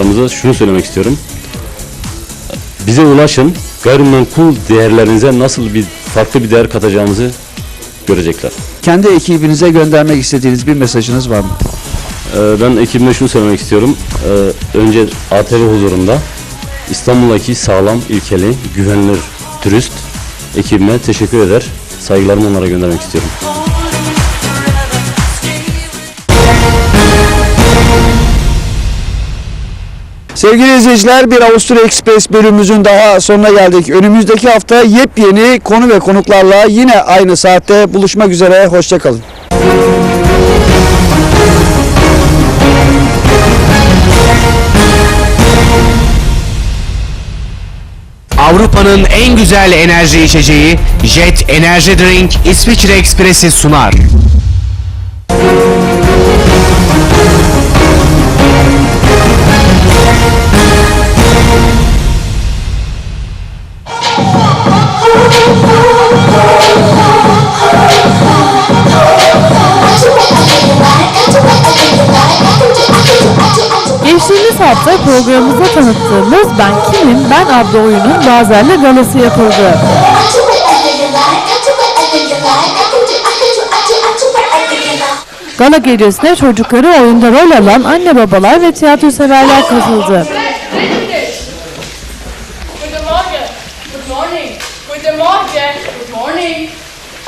Aramızda şunu söylemek istiyorum. Bize ulaşın. Gayrimenkul değerlerinize nasıl bir farklı bir değer katacağımızı görecekler. Kendi ekibinize göndermek istediğiniz bir mesajınız var mı? Ee, Ben ekibime şunu söylemek istiyorum. Ee, Önce ATV huzurunda İstanbul'daki sağlam, ilkeli, güvenilir turist ekibime teşekkür eder. Saygılarımı onlara göndermek istiyorum. Sevgili izleyiciler bir Avusturya Express bölümümüzün daha sonuna geldik. Önümüzdeki hafta yepyeni konu ve konuklarla yine aynı saatte buluşmak üzere. Hoşçakalın. Avrupa'nın en güzel enerji içeceği Jet Enerji Drink İsviçre Ekspresi sunar. Programımızda tanıttığımız Ben Kimim Ben adlı oyunun Bazel'le galası yapıldı. Gala gecesine çocukları oyunda rol alan anne babalar ve tiyatro severler katıldı. Guten Morgen. Guten Morgen.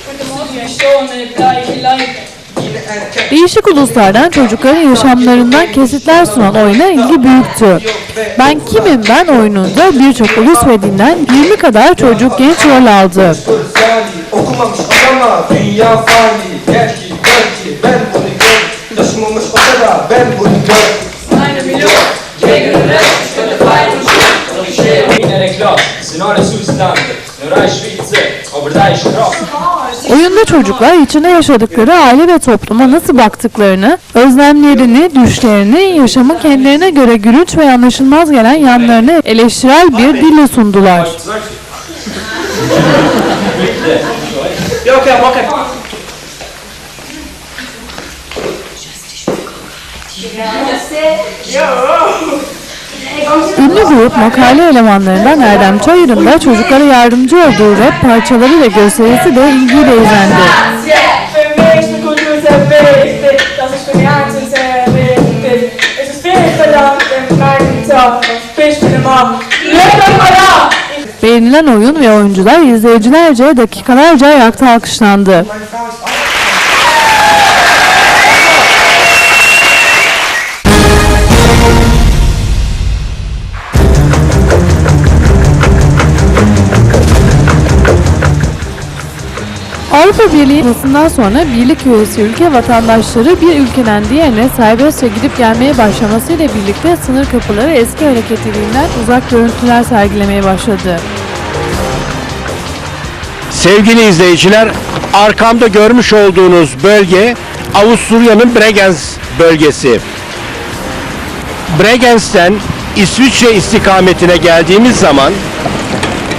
Guten Morgen. Stone gleiche Leute. Değişik uluslardan çocukların yaşamlarından kesitler sunan oyuna ilgi büyüktü. Ben Kimim Ben oyununda birçok ulus ve dinden 20 kadar çocuk genç rol aldı. Okumamış adama dünya fani çocuklar içinde yaşadıkları aile ve topluma nasıl baktıklarını, özlemlerini, düşlerini, yaşamın kendilerine göre gülünç ve anlaşılmaz gelen yanlarını eleştirel bir dille sundular. Okay Ünlü grup makale elemanlarından Erdem Çayır'ın da çocuklara yardımcı olduğu rap parçaları ve gösterisi de ilgiyle izlendi. Beğenilen oyun ve oyuncular izleyicilerce dakikalarca ayakta alkışlandı. Avrupa Birliği yapısından sonra birlik üyesi ülke vatandaşları bir ülkeden diğerine serbestçe gidip gelmeye başlamasıyla birlikte sınır kapıları eski hareketliliğinden uzak görüntüler sergilemeye başladı. Sevgili izleyiciler, arkamda görmüş olduğunuz bölge Avusturya'nın Bregenz bölgesi. Bregenz'ten İsviçre istikametine geldiğimiz zaman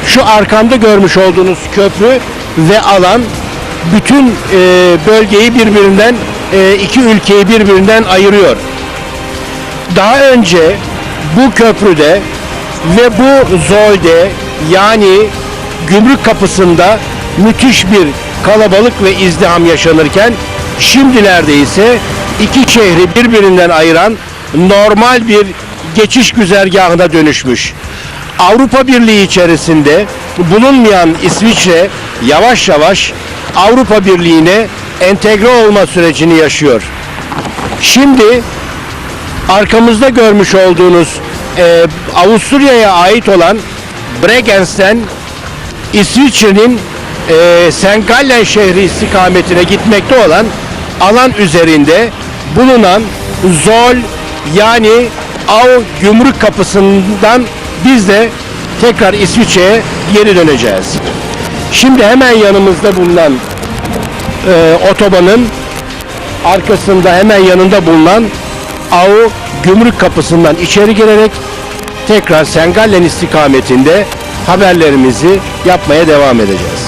şu arkamda görmüş olduğunuz köprü ve alan bütün e, bölgeyi birbirinden e, iki ülkeyi birbirinden ayırıyor. Daha önce bu köprüde ve bu zolde yani gümrük kapısında müthiş bir kalabalık ve izdiham yaşanırken şimdilerde ise iki şehri birbirinden ayıran normal bir geçiş güzergahına dönüşmüş. Avrupa Birliği içerisinde bulunmayan İsviçre yavaş yavaş Avrupa Birliği'ne entegre olma sürecini yaşıyor. Şimdi arkamızda görmüş olduğunuz e, Avusturya'ya ait olan Bregenz'ten İsviçre'nin e, St. Gallen şehri istikametine gitmekte olan alan üzerinde bulunan Zol yani Av gümrük kapısından biz de tekrar İsviçre'ye geri döneceğiz. Şimdi hemen yanımızda bulunan e, otobanın arkasında hemen yanında bulunan Av gümrük kapısından içeri girerek tekrar Sengallen istikametinde haberlerimizi yapmaya devam edeceğiz.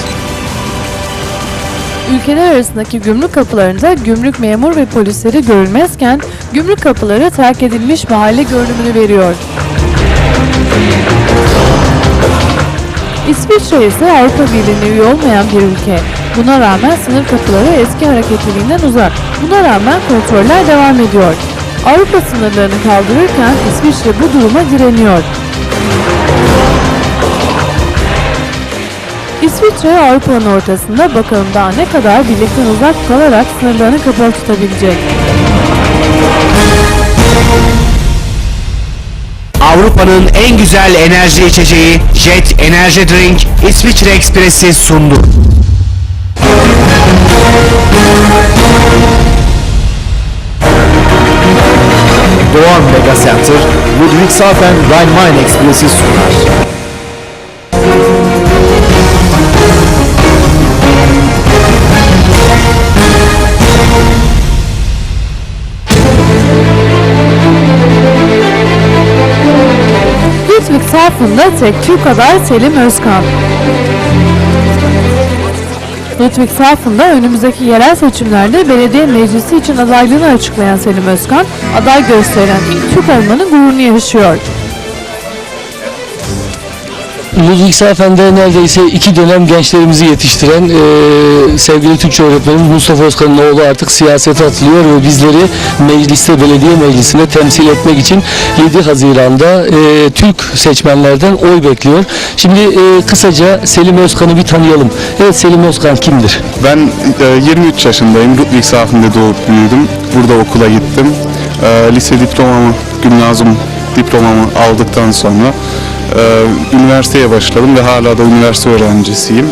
ülkeler arasındaki gümrük kapılarında gümrük memur ve polisleri görülmezken gümrük kapıları terk edilmiş mahalle görünümünü veriyor. İsviçre ise Avrupa Birliği'ne üye olmayan bir ülke. Buna rağmen sınır kapıları eski hareketliliğinden uzak. Buna rağmen kontroller devam ediyor. Avrupa sınırlarını kaldırırken İsviçre bu duruma direniyor. İsviçre Avrupa'nın ortasında bakalım daha ne kadar birlikten uzak kalarak sınırlarını kapalı tutabilecek. Avrupa'nın en güzel enerji içeceği Jet Enerji Drink İsviçre Ekspresi sundu. Doğan Mega Center, Ludwigshafen Rhein-Main Ekspresi sunar. Ludwigshafen'da tek Türk aday Selim Özkan. Ludwigshafen'da önümüzdeki yerel seçimlerde belediye meclisi için adaylığını açıklayan Selim Özkan, aday gösteren ilk Türk olmanın gururunu yaşıyor. Ludwigshafen'de neredeyse iki dönem gençlerimizi yetiştiren eee, sevgili Türkçe öğretmenimiz Mustafa Özkan'ın oğlu artık siyasete atılıyor ve bizleri mecliste, belediye meclisine temsil etmek için 7 Haziran'da eee, Türk seçmenlerden oy bekliyor. Şimdi eee, kısaca Selim Özkan'ı bir tanıyalım. Evet Selim Özkan kimdir? Ben e, 23 yaşındayım. Ludwigshafen'de doğup büyüdüm. Burada okula gittim. E, Lise diplomamı, gimnazım diplomamı aldıktan sonra e, üniversiteye başladım ve hala da üniversite öğrencisiyim.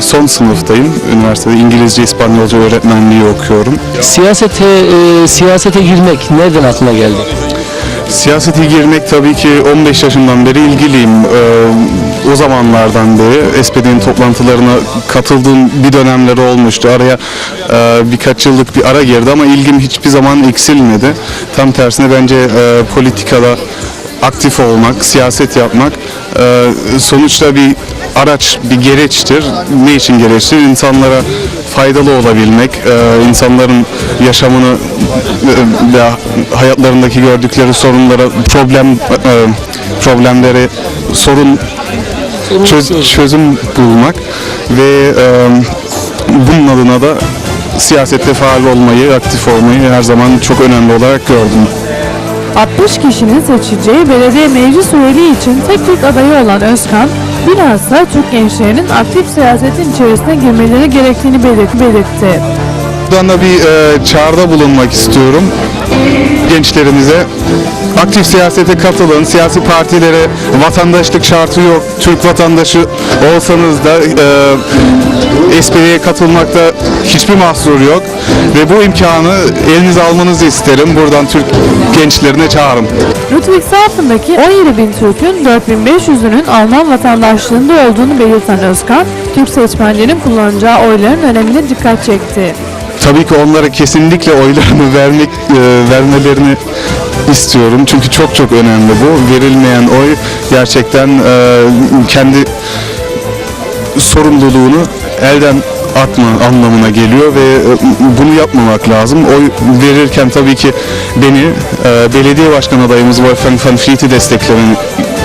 Son sınıftayım. Üniversitede İngilizce, İspanyolca öğretmenliği okuyorum. Siyasete eee, siyasete girmek nereden aklına geldi? Siyasete girmek tabii ki 15 yaşından beri ilgiliyim. Ee, o zamanlardan beri SPD'nin toplantılarına katıldığım bir dönemler olmuştu. Araya e, birkaç yıllık bir ara girdi ama ilgim hiçbir zaman eksilmedi. Tam tersine bence e, politikada aktif olmak, siyaset yapmak e, sonuçta bir araç, bir gereçtir. Ne için gereçtir? İnsanlara faydalı olabilmek, e, insanların yaşamını e, ve hayatlarındaki gördükleri sorunlara, problem e, problemlere sorun çöz- çözüm bulmak ve e, bunun adına da siyasette faal olmayı, aktif olmayı her zaman çok önemli olarak gördüm. 60 kişinin seçileceği belediye meclis üyeliği için tek Türk adayı olan Özkan, bilhassa Türk gençlerinin aktif siyasetin içerisine girmeleri gerektiğini belir- belirtti. Buradan da bir e, çağrıda bulunmak istiyorum gençlerimize. Aktif siyasete katılın, siyasi partilere vatandaşlık şartı yok. Türk vatandaşı olsanız da e, SPD'ye katılmakta hiçbir mahsur yok. Ve bu imkanı elinize almanızı isterim. Buradan Türk gençlerine çağrım. Ludwigshafen'daki 17 bin Türk'ün 4500'ünün Alman vatandaşlığında olduğunu belirten Özkan, Türk seçmenlerin kullanacağı oyların önemine dikkat çekti. Tabii ki onlara kesinlikle oylarını vermek e, vermelerini istiyorum. Çünkü çok çok önemli bu. Verilmeyen oy gerçekten e, kendi sorumluluğunu elden atma anlamına geliyor ve e, bunu yapmamak lazım. Oy verirken tabii ki beni e, belediye başkan adayımız Wolfgang van desteklemeni,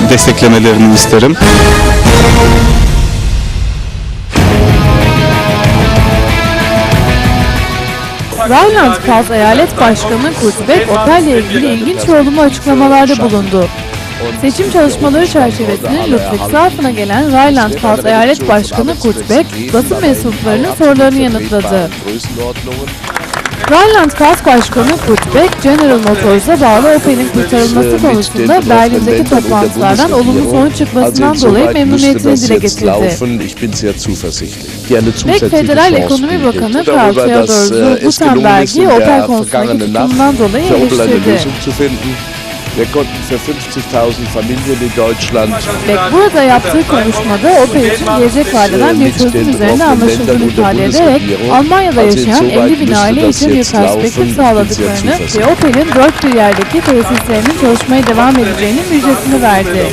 desteklemelerini isterim. Rheinland-Pfalz Eyalet Başkanı Kurt Beck otelle ilgili ilginç ve olumlu açıklamalarda bulundu. Seçim çalışmaları çerçevesinde Ludwigshafen'a gelen Rheinland-Pfalz Eyalet Başkanı Kurt Beck, basın mensuplarının sorularını yanıtladı. Rheinland-Pfalz Başkanı Kurt Beck, General Motors'a bağlı Opel'in kurtarılması konusunda Berlin'deki toplantılardan olumlu sonuç çıkmasından dolayı memnuniyetini dile getirdi. Beck, Federal Ekonomi Bakanı Karl Theodor Gutenberg'i Opel konusundaki tutumundan dolayı eleştirdi. Konnten für 50.000 Familien in Deutschland. Beck burada yaptığı konuşmada Opel için gelecek vadeden bir çözüm üzerine anlaşıldığını ifade ederek Almanya'da yaşayan 50 bin aile için bir perspektif sağladıklarını ve Opel'in dört bir yerdeki tesislerinin çalışmaya devam edeceğinin müjdesini verdi.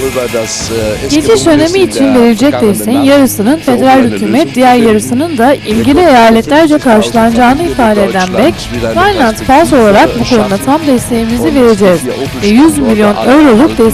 Geçiş in için der verilecek desteğin yarısının federal hükümet, diğer yarısının da ilgili eyaletlerce karşılanacağını ifade eden Beck, Rheinland-Pfalz olarak bu konuda tam desteğimizi vereceğiz. Ve 100 milyon euroluk destek